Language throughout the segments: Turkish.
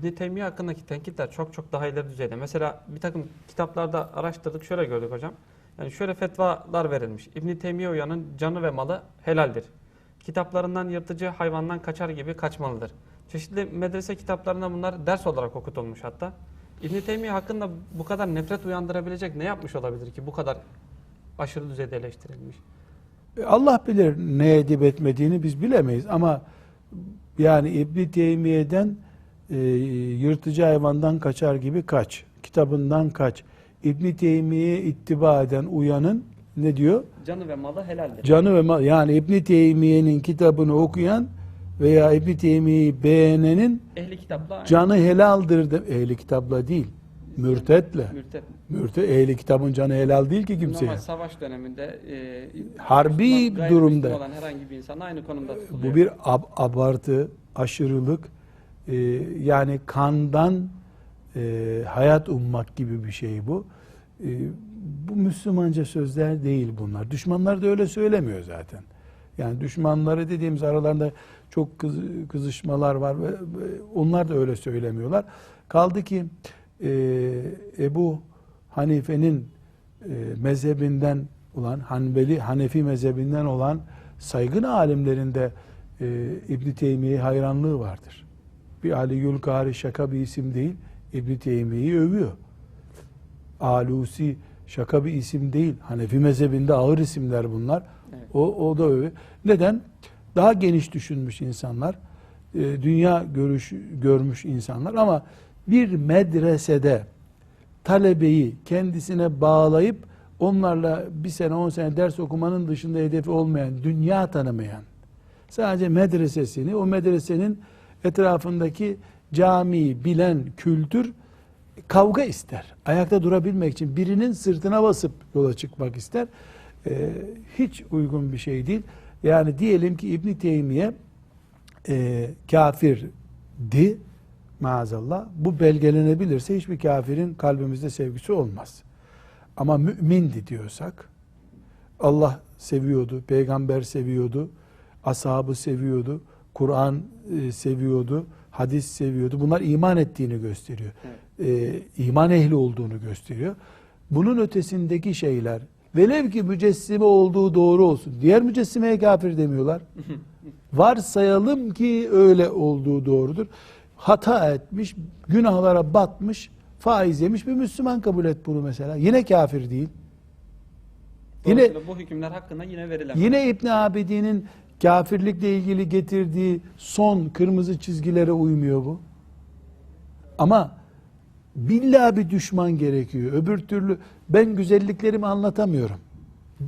İbn Teymiye hakkındaki tenkitler çok çok daha ileri düzeyde. Mesela bir takım kitaplarda araştırdık şöyle gördük hocam. Yani şöyle fetvalar verilmiş. İbn Teymiye uyanın canı ve malı helaldir. Kitaplarından yırtıcı hayvandan kaçar gibi kaçmalıdır. Çeşitli medrese kitaplarında bunlar ders olarak okutulmuş hatta. İbn Teymiye hakkında bu kadar nefret uyandırabilecek ne yapmış olabilir ki bu kadar aşırı düzeyde eleştirilmiş? E, Allah bilir ne edip etmediğini biz bilemeyiz ama yani İbn Teymiye'den e, yırtıcı hayvandan kaçar gibi kaç. Kitabından kaç. İbn Teymiye'ye ittiba eden uyanın ne diyor? Canı ve malı helaldir. Canı ve mal yani İbn Teymiye'nin kitabını okuyan veya İbn Teymiye'yi beğenenin Ehli kitapla aynı. canı helaldir de ehli kitapla değil. Mürtetle. Mürtet. Mürte ehli kitabın canı helal değil ki kimseye. Normal savaş döneminde e, Harbi durumda. olan herhangi bir insan aynı konumda tutuluyor. Bu bir ab- abartı, aşırılık, e, yani kandan e, hayat ummak gibi bir şey bu. E, bu Müslümanca sözler değil bunlar. Düşmanlar da öyle söylemiyor zaten. Yani düşmanları dediğimiz aralarında çok kız- kızışmalar var ve onlar da öyle söylemiyorlar. Kaldı ki e, Ebu Hanife'nin e, mezhebinden olan Hanbeli Hanefi mezhebinden olan saygın alimlerinde e, İbn Teymiye hayranlığı vardır. Bir Ali Yülkari şaka bir isim değil. İbn Teymiye'yi övüyor. Alusi şaka bir isim değil. Hanefi mezhebinde ağır isimler bunlar. Evet. O, o da övüyor. Neden? Daha geniş düşünmüş insanlar, e, dünya görüş görmüş insanlar ama bir medresede talebeyi kendisine bağlayıp onlarla bir sene on sene ders okumanın dışında hedefi olmayan, dünya tanımayan, sadece medresesini, o medresenin etrafındaki camiyi bilen kültür kavga ister. Ayakta durabilmek için birinin sırtına basıp yola çıkmak ister. Ee, hiç uygun bir şey değil. Yani diyelim ki İbn Teymiye e, kafirdi maazallah. Bu belgelenebilirse hiçbir kafirin kalbimizde sevgisi olmaz. Ama mümindi diyorsak Allah seviyordu, peygamber seviyordu, ashabı seviyordu, Kur'an e, seviyordu, hadis seviyordu. Bunlar iman ettiğini gösteriyor. E, iman ehli olduğunu gösteriyor. Bunun ötesindeki şeyler velev ki mücessime olduğu doğru olsun. Diğer mücessimeye kafir demiyorlar. Varsayalım ki öyle olduğu doğrudur. Hata etmiş, günahlara batmış, faiz yemiş bir Müslüman kabul et bunu mesela. Yine kafir değil. Yine bu hükümler hakkında yine verilen. Yine İbn Abidin'in kafirlikle ilgili getirdiği son kırmızı çizgilere uymuyor bu. Ama billahi bir düşman gerekiyor. Öbür türlü ben güzelliklerimi anlatamıyorum.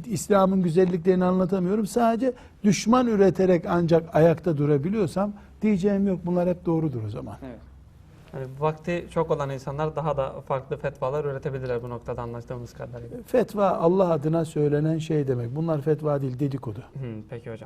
İslam'ın güzelliklerini anlatamıyorum. Sadece düşman üreterek ancak ayakta durabiliyorsam diyeceğim yok. Bunlar hep doğrudur o zaman. Evet. Yani vakti çok olan insanlar daha da farklı fetvalar üretebilirler bu noktada anlaştığımız kadarıyla. Fetva Allah adına söylenen şey demek. Bunlar fetva değil dedikodu. Hı, peki hocam.